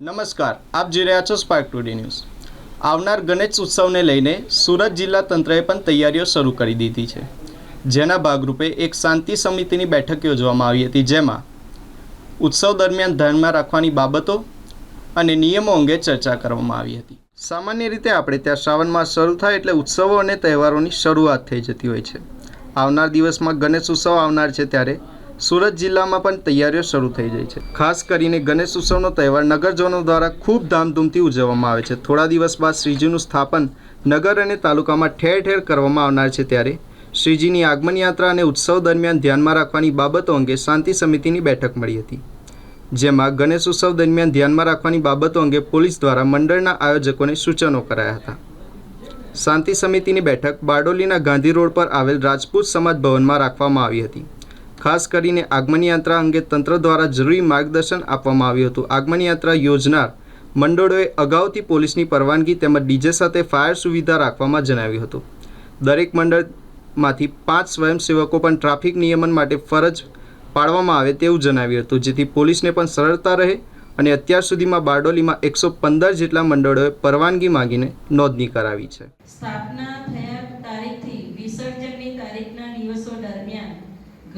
નમસ્કાર, આપ જોઈ રહ્યા છો સ્પાર્ક ટુડે ન્યૂઝ આવનાર ગણેશ ઉત્સવને લઈને સુરત જિલ્લા તંત્રએ પણ તૈયારીઓ શરૂ કરી દીધી છે. જેના ભાગરૂપે એક શાંતિ સમિતિની બેઠક યોજવામાં આવી હતી જેમાં ઉત્સવ દરમિયાન ધ્યાનમાં રાખવાની બાબતો અને નિયમો અંગે ચર્ચા કરવામાં આવી હતી. સામાન્ય રીતે આપણે ત્યાં શ્રાવણમાં શરૂ થાય એટલે ઉત્સવો અને તહેવારોની શરૂઆત થઈ જતી હોય છે. આવનાર દિવસમાં ગણેશ ઉત્સવ આવનાર છે ત્યારે સુરત જિલ્લામાં પણ તૈયારીઓ શરૂ થઈ જાય છે. ખાસ કરીને ગણેશ ઉત્સવનો તહેવાર નગરજનો દ્વારા ખૂબ ધામધૂમથી ઉજવવામાં આવે છે. થોડા દિવસ બાદ શ્રીજીનું સ્થાપન નગર અને તાલુકામાં ઠેર ઠેર કરવામાં આવનાર છે ત્યારે શ્રીજીની આગમન યાત્રા અને ઉત્સવ દરમિયાન ધ્યાનમાં રાખવાની બાબતો અંગે શાંતિ સમિતિની બેઠક મળી હતી. જેમાં ગણેશ ઉત્સવ દરમિયાન ધ્યાનમાં રાખવાની બાબતો અંગે પોલીસ દ્વારા મંડળના આયોજકોને સૂચનો કરાયા હતા. શાંતિ સમિતિની બેઠક બારડોલીના ગાંધી રોડ પર આવેલ રાજપૂત સમાજ ભવનમાં રાખવામાં આવી હતી. ખાસ કરીને આગમન યાત્રા અંગે તંત્ર દ્વારા જરૂરી માર્ગદર્શન આપવામાં આવ્યું હતું. આગમન યાત્રા યોજનાર મંડળોએ અગાઉથી પોલીસની પરવાનગી તેમજ ડીજે સાથે ફાયર સુવિધા રાખવામાં જણાવ્યું હતું. દરેક મંડળમાંથી પાંચ સ્વયંસેવકો પણ ટ્રાફિક નિયમન માટે ફરજ પાડવામાં આવે તેવું જણાવ્યું હતું, જેથી પોલીસને પણ સરળતા રહે અને અત્યાર સુધીમાં બારડોલીમાં એકસો પંદર જેટલા મંડળોએ પરવાનગી માંગીને નોંધણી કરાવી છે. સ્થાપના થયા તારીખથી વિસર્જનની તારીખના દિવસો દરમિયાન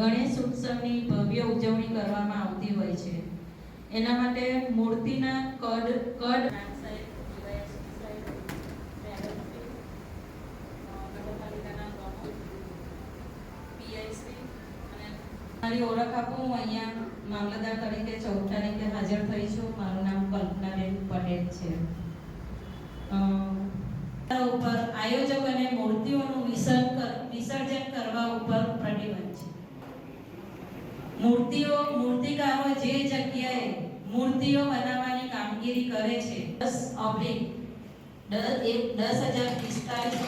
ગણેશ ઉત્સવની ભવ્ય ઉજવણી કરવામાં આવતી હોય છે. એના માટે મૂર્તિના કદ કદ મારી ઓળખ આપું, હું અહીંયા મામલતદાર તરીકે, ચૌદ તારીખે હાજર થઈ છું. મારું નામ કલ્પનાબેન પટેલ છે. ઉપર આયોજક અને મૂર્તિઓનું વિસર્જન કર- વિસર્જન કરવા ઉપર પ્રતિબંધ છે મૂર્તિકારો જે જગ્યાએ મૂર્તિઓ બનાવવાની કામગીરી કરે છે, દસ ઓબ્લિક દસ હજાર પિસ્તાલીસ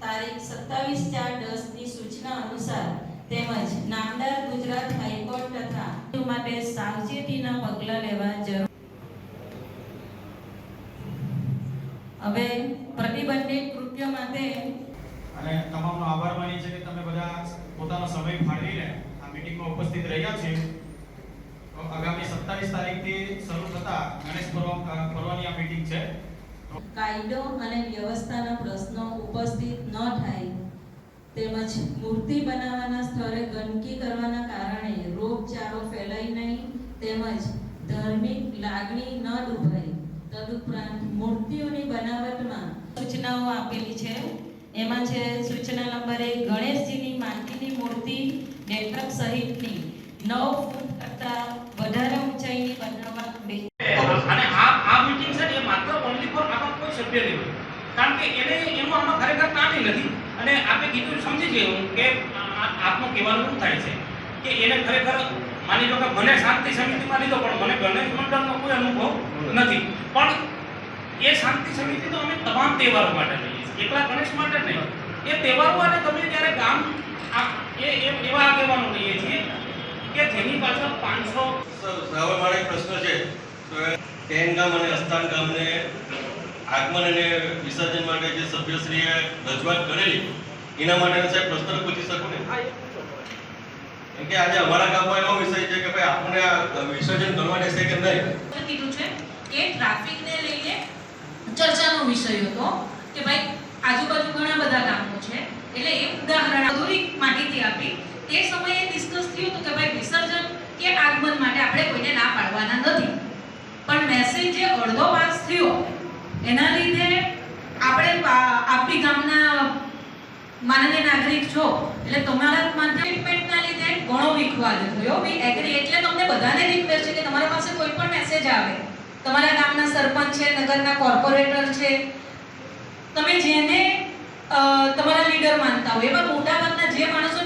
તારીખ સત્તાવીસ ચાર દસની સૂચના અનુસાર તેમજ નામદાર ગુજરાત હાઈકોર્ટ તથા માટે સાવચેતીના પગલાં લેવા જરૂર. હવે પ્રતિબંધિત કૃત્ય માટે અને તમામનો આભાર માની છે કે તમે બધા પોતાનો સમય ફાળવીને મીટિંગમાં ઉપસ્થિત રહ્યા છે આગામી સત્તાવીસ તારીખથી શરૂ થતા ગણેશ પર્વ આ મીટિંગ છે. કાયદો અને વ્યવસ્થાના પ્રશ્નો ઉપસ્થિત ન થાય તેમજ મૂર્તિ બનાવવાના સ્થળે ગંદકી કરવાના કારણે રોગચાળો ફેલાય નહીં તેમજ ધાર્મિક લાગણી ન દુભાય તદુપરાંત મૂર્તિઓની બનાવટમાં સૂચનાઓ આપેલી છે. એમાં છે, સૂચના નંબર એક, ગણેશજીની માટીની મૂર્તિ નેત્રક સહિતની નવ ફૂટ કરતા વધારે ઊંચાઈની બનાવવા અને આ આ મીટિંગ છે એ માત્ર ઓન્લી ફોર આમાં કોઈ સભ્ય નહીં કારણ કે એને એનું આમાં ખરેખર કામ નથી. અને આપણે કીધું સમજી ગયું કે આ- આ- આપનું કહેવાનું શું થાય છે કે એને ખરેખર માની લો કે મને શાંતિ સમિતિમાં લીધો પણ મને ગણેશ મંડળનો કોઈ અનુભવ નથી. પણ એ શાંતિ સમિતિ તો અમે તમામ તહેવારો માટે લઈએ એકલા ગણેશ માટે નહીં. એ તહેવારો અને તમે જ્યારે ગામ એ એવા આગેવાનો લઈએ છીએ કે જેની પાછળ પાંચસો હવે મારે એક પ્રશ્ન છે. ટેન ગામ અને અસ્થાન ગામને આગમન અને વિસર્જન માટે જે સભ્યશ્રીએ રજૂઆત કરેલી એના માટે સાહેબ પ્રશ્ન પૂછી શકું ને? કેમ કે આજે અમારા ગામમાં એવો વિષય છે કે ભાઈ આપણે વિસર્જન કરવા છે કે નહીં? કીધું છે કે ટ્રાફિકને લઈને ચર્ચાનો વિષય હતો કે ભાઈ આજુબાજુ ઘણા બધા ગામો છે. એટલે એ ઉદાહરણ અધૂરી માહિતી આપી. તે સમયે ડિસ્કસ થયું હતું કે ભાઈ વિસર્જન કે આગમન માટે આપણે કોઈને ના પાડવાના નથી. પણ મેસેજ જે અડધો પાસ થયો, એના લીધે આપણે આપણી ગામના માનનીય નાગરિક છો, એટલે તમારા ટ્રીટમેન્ટના લીધે ઘણો વિખવાદ થયો. બી એગ્રી એટલે તમને બધાને રિક્વેસ્ટ છે કે તમારા પાસે કોઈ પણ મેસેજ આવે. તમારા ગામના સરપંચ છે, નગરના કોર્પોરેટર છે તમે જેને તમારા લીડર માનતા હોય એવા મોટાભાગના જે માણસો